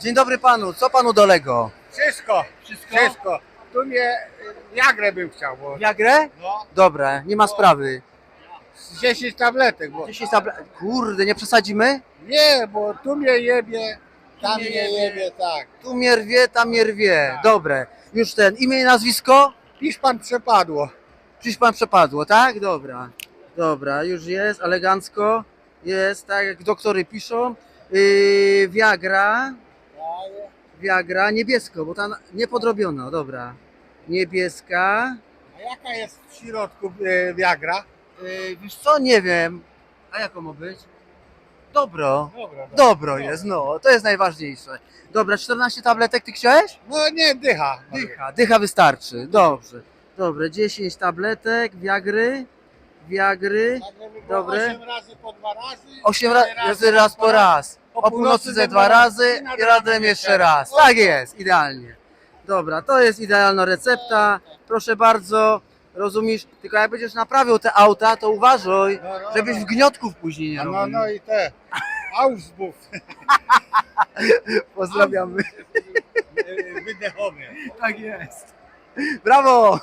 Dzień dobry panu, co panu dolego? Wszystko, Wszystko? wszystko. Tu mnie y, Jagrę bym chciał, bo Viagrę? no, Dobra, nie ma sprawy. z 10 tabletek, bo 10 tablet... Kurde, nie przesadzimy? nie, bo tu mnie jebie, tam mnie mnie jebie. jebie, tak. Tu mnie rwie, tam mnie rwie. Dobre. Już ten, imię i nazwisko? Pisz pan przepadło. Czyś pan przepadło, tak? Dobra. Dobra, już jest, elegancko. Jest, tak jak doktory piszą. Yy, Viagra. Viagra, niebiesko, bo ta nie podrobiono, dobra. Niebieska. A jaka jest w środku y, Viagra? Yy, wiesz co, nie wiem. A jaką ma być? Dobro. Dobra, Dobro jest, no, to jest najważniejsze. Dobra, 14 tabletek ty chciałeś? No nie, dycha. Dycha, dycha wystarczy. Dobrze. Dobre, 10 tabletek, Viagry. Viagry. Nagle by było Dobre. 8 razy po dwa razy. 8 cztery razy raz po raz. O północy ze dwa razy i razem jeszcze raz. Tak jest, idealnie. Dobra, to jest idealna recepta. Proszę bardzo, rozumiesz? Tylko jak będziesz naprawiał te auta, to uważaj, No, no, żebyś no. w gniotków później nie No, robił. no i te. Auspuff Pozdrawiamy. wydechowy. Tak jest. Brawo!